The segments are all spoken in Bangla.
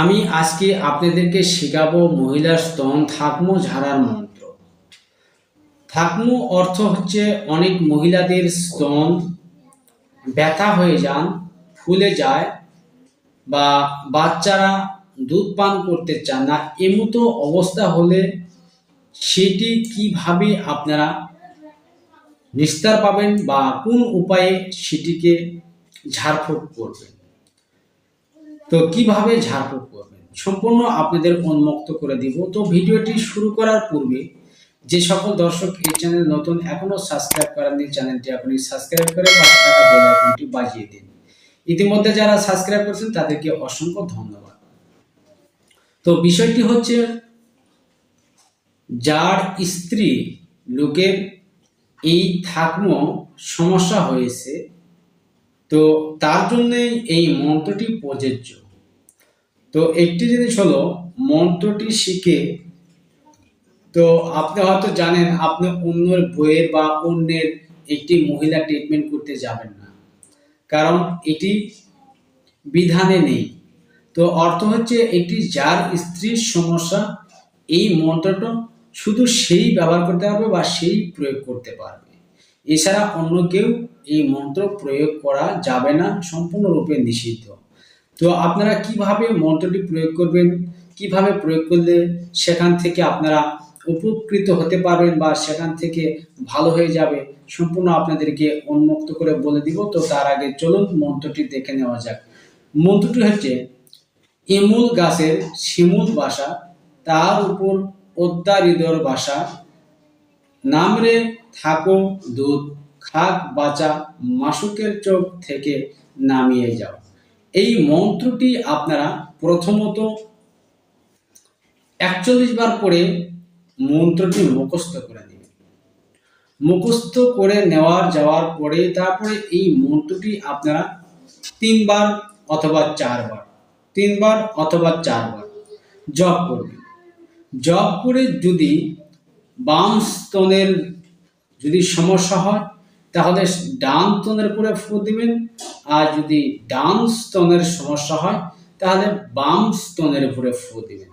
আমি আজকে আপনাদেরকে শেখাবো মহিলার স্তন থাকমো ঝাড়ার মন্ত্র। থাকমো অর্থ হচ্ছে অনেক মহিলাদের স্তন ব্যথা হয়ে যান, ফুলে যায় বা বাচ্চারা দুধ পান করতে চান না, এমতো অবস্থা হলে সেটি কীভাবে আপনারা নিস্তার পাবেন বা কোন উপায়ে সেটিকে ঝাড়ফুঁক করবেন? তো কীভাবে ঝাড়ফুঁক করবেন? সম্পূর্ণ আপনাদের উন্মুক্ত করে দিব। তো ভিডিওটি শুরু করার পূর্বে যে সকল দর্শক এই চ্যানেল নতুন, এখনও সাবস্ক্রাইব করেননি চ্যানেলটি, আপনি সাবস্ক্রাইব করে পাশে থাকা বেল আইকনটি বাজিয়ে দিন। ইতিমধ্যে যারা সাবস্ক্রাইব করেছেন, তাদেরকে অসংখ্য ধন্যবাদ। তো বিষয়টি হচ্ছে, যার স্ত্রী লোকের এই থাকমো সমস্যা হয়েছে তো তার জন্যই এই মন্ত্রটি প্রযোজ্য। তো একটি জিনিস হলো, মন্ত্রটি শিখে, তো আপনি হয়তো জানেন, আপনি অন্যের বইয়ের বা অন্যের একটি মহিলা ট্রিটমেন্ট করতে যাবেন না। কারণ এটি বিধানে নেই। তো অর্থ হচ্ছে এটি যার স্ত্রীর সমস্যা, এই মন্ত্রটা শুধু সেই ব্যবহার করতে পারবে বা সেই প্রয়োগ করতে পারবে। এছাড়া অন্য কেউ এই মন্ত্র প্রয়োগ করা যাবে না, সম্পূর্ণরূপে নিষিদ্ধ। তো আপনারা কীভাবে মন্ত্রটি প্রয়োগ করবেন, কীভাবে প্রয়োগ করলে সেখান থেকে আপনারা উপকৃত হতে পারবেন বা সেখান থেকে ভালো হয়ে যাবে, সম্পূর্ণ আপনাদেরকে উন্মুক্ত করে বলে দিব। তো তার আগে চলুন মন্ত্রটি দেখে নেওয়া যাক। মন্ত্রটি হচ্ছে ইমুল গাছের শিমুল বাসা, তার উপর অত্যারিদর বাসা নামরে থাকো, দুধ খাক বাঁচা, মাসুকের চোখ থেকে নামিয়ে যাও। এই মন্ত্রটি আপনারা প্রথমত একচল্লিশ বার করে মন্ত্রটি মুখস্থ করে নেবেন। মুখস্থ করে নেওয়ার, যাওয়ার পরে তারপরে এই মন্ত্রটি আপনারা তিনবার অথবা চারবার, তিনবার অথবা চারবার জপ করবেন। জপ করে যদি বাম স্তনের যদি সমস্যা হয়, তাহলে ডান স্তনের উপরে ফু দিবেন। আর যদি ডান স্তনের সমস্যা হয়, তাহলে বাম স্তনের উপরে ফু দিবেন।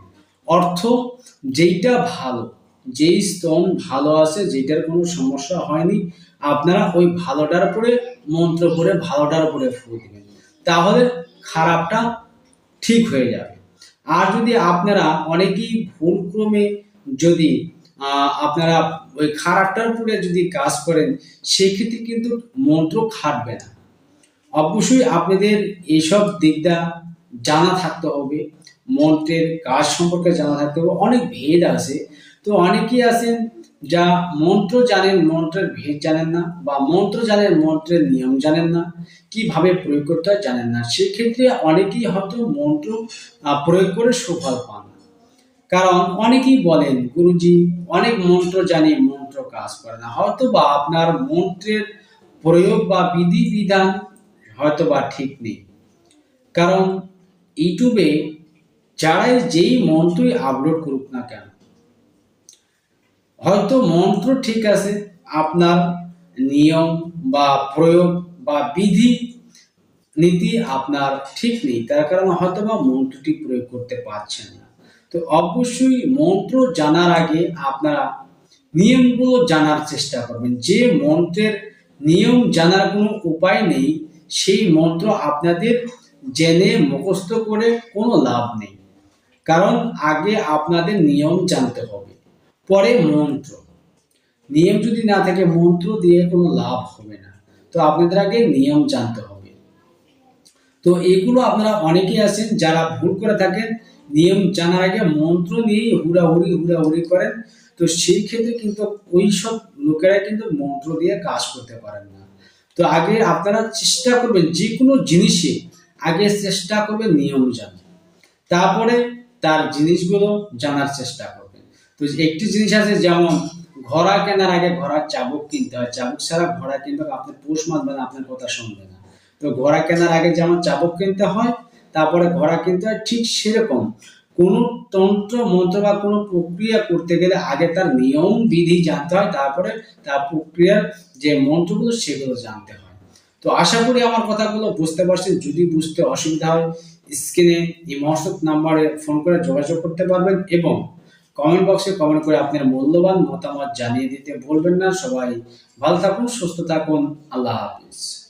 অর্থ, যেইটা ভালো, যেই স্তন ভালো আছে যেটার কোনো সমস্যা হয়নি, আপনারা ওই ভালোটার উপরে, মন্ত্র করে ভালোটার উপরে ফু দিবেন। তাহলে খারাপটা ঠিক হয়ে যাবে। আর যদি আপনারা অনেকেই ভুলক্রমে যদি আপনারা ওই খারাপটার উপরে যদি কাজ করেন, সেক্ষেত্রে কিন্তু মন্ত্র খাটবে না। অবশ্যই আপনাদের এইসব দিকটা জানা থাকতে হবে, মন্ত্রের কাজ সম্পর্কে জানা থাকতে হবে। অনেক ভেদ আছে। তো অনেকেই আছেন যা মন্ত্র জানেন, মন্ত্রের ভেদ জানেন না বা মন্ত্র জানেন, মন্ত্রের নিয়ম জানেন না, কীভাবে প্রয়োগ করতে হয় জানেন না। সেক্ষেত্রে অনেকেই হয়তো মন্ত্র প্রয়োগ করে সুফল পান। কারণ অনেকেই বলেন, গুরুজি, অনেক মন্ত্র জানি, মন্ত্র কাজ করে না। হয়তো বা আপনার মন্ত্রের প্রয়োগ বা বিধি বিধান হয়তো বা ঠিক নেই। কারণ ইউটিউবে যারাই যেই মন্ত্রই আপলোড করুক না কেন, হয়তো মন্ত্র ঠিক আছে, আপনার নিয়ম বা প্রয়োগ বা বিধি নীতি আপনার ঠিক নেই। তার কারণে হয়তো বা মন্ত্রটি প্রয়োগ করতে পারছেন না। তো অবশ্যই মন্ত্র জানার আগে আপনারা নিয়মগুলো জানার চেষ্টা করবেন। যে মন্ত্রের নিয়ম জানার কোনো উপায় নেই, সেই মন্ত্র আপনাদের জেনে মুখস্থ করে কোনো লাভ নেই। কারণ আগে আপনাদের নিয়ম জানতে হবে। পরে মন্ত্র। নিয়ম যদি না থাকে, মন্ত্র দিয়ে কোনো লাভ হবে না। তো আপনাদের আগে নিয়ম জানতে হবে। তো এগুলো আপনারা অনেকেই আছেন যারা ভুল করে থাকেন নিয়ম জানার আগে মন্ত্র নিয়েই হুড়াহুড়ি হুড়াহুড়ি করেন। তো সেই ক্ষেত্রে কিন্তু ওই সব লোকেরা কিন্তু মন্ত্র দিয়ে কাজ করতে পারেন না। তো আগে আপনারা চেষ্টা করবেন যে কোনো জিনিসে আগে চেষ্টা করবেন নিয়ম জানা তারপরে তার জিনিসগুলো জানার চেষ্টা করবেন। তো একটি জিনিস আছে যেমন ঘোড়া কেনার আগে ঘোড়ার চাবুক কিনতে হয়। চাবুক ছাড়া ঘোড়া কিন্তু আপনি পোষ না, আপনার কথা শুনবে না। তো ঘোড়া কেনার আগে যেমন চাবুক কিনতে হয় তারপরে ঘোড়া কিনতে ঠিক সেরকম। কোনো তন্ত্র, মন্ত্র বা কোনো প্রক্রিয়া করতে গেলে আগে তার নিয়ম, বিধি জানতে হয়, তারপরে তার প্রক্রিয়ার যে মন্ত্রগুলো সেগুলো জানতে হয়। তো আশা করি আমার কথাগুলো বুঝতে পারছেন। যদি বুঝতে অসুবিধা হয় স্ক্রিনে এই মহসুদ নাম্বারে ফোন করে যোগাযোগ করতে পারবেন এবং কমেন্ট বক্সে কমেন্ট করে আপনার মূল্যবান মতামত জানিয়ে দিতে ভুলবেন না। সবাই ভালো থাকুন, সুস্থ থাকুন। আল্লাহ হাফিজ।